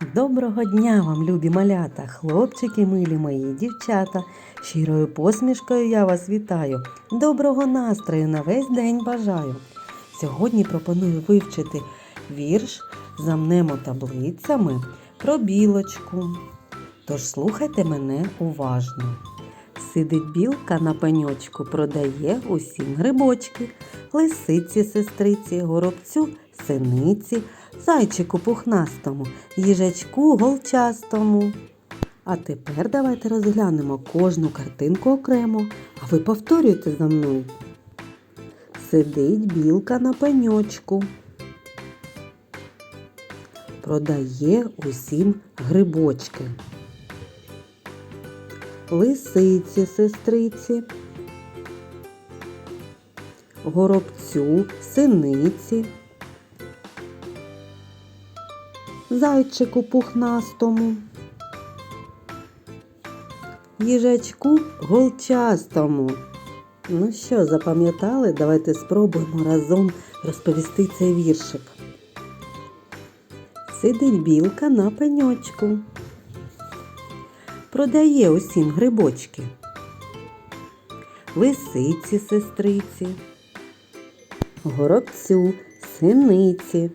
Доброго дня вам, любі малята, хлопчики, милі мої, дівчата. Щирою посмішкою я вас вітаю. Доброго настрою на весь день бажаю. Сьогодні пропоную вивчити вірш Замнемо таблицями про білочку. Тож слухайте мене уважно. Сидить білка на пеньочку, продає усім грибочки, лисиці, сестриці, горобцю, синиці, зайчику пухнастому, їжачку голчастому. А тепер давайте розглянемо кожну картинку окремо, а ви повторюйте за мною. Сидить білка на пеньочку. Продає усім грибочки. Лисиці, сестриці, горобцю, синиці, зайчику пухнастому, їжачку голчастому. Ну що, запам'ятали? Давайте спробуємо разом розповісти цей віршик. Сидить білка на пеньочку. Продає усім грибочки. Лисиці, сестриці, горобцю, синиці,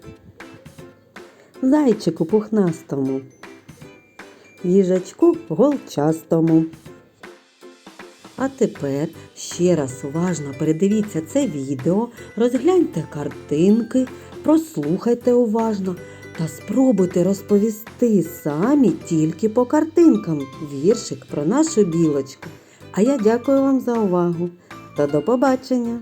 зайчику пухнастому, їжачку голчастому. А тепер ще раз уважно передивіться це відео, розгляньте картинки, прослухайте уважно та спробуйте розповісти самі тільки по картинкам віршик про нашу білочку. А я дякую вам за увагу та до побачення!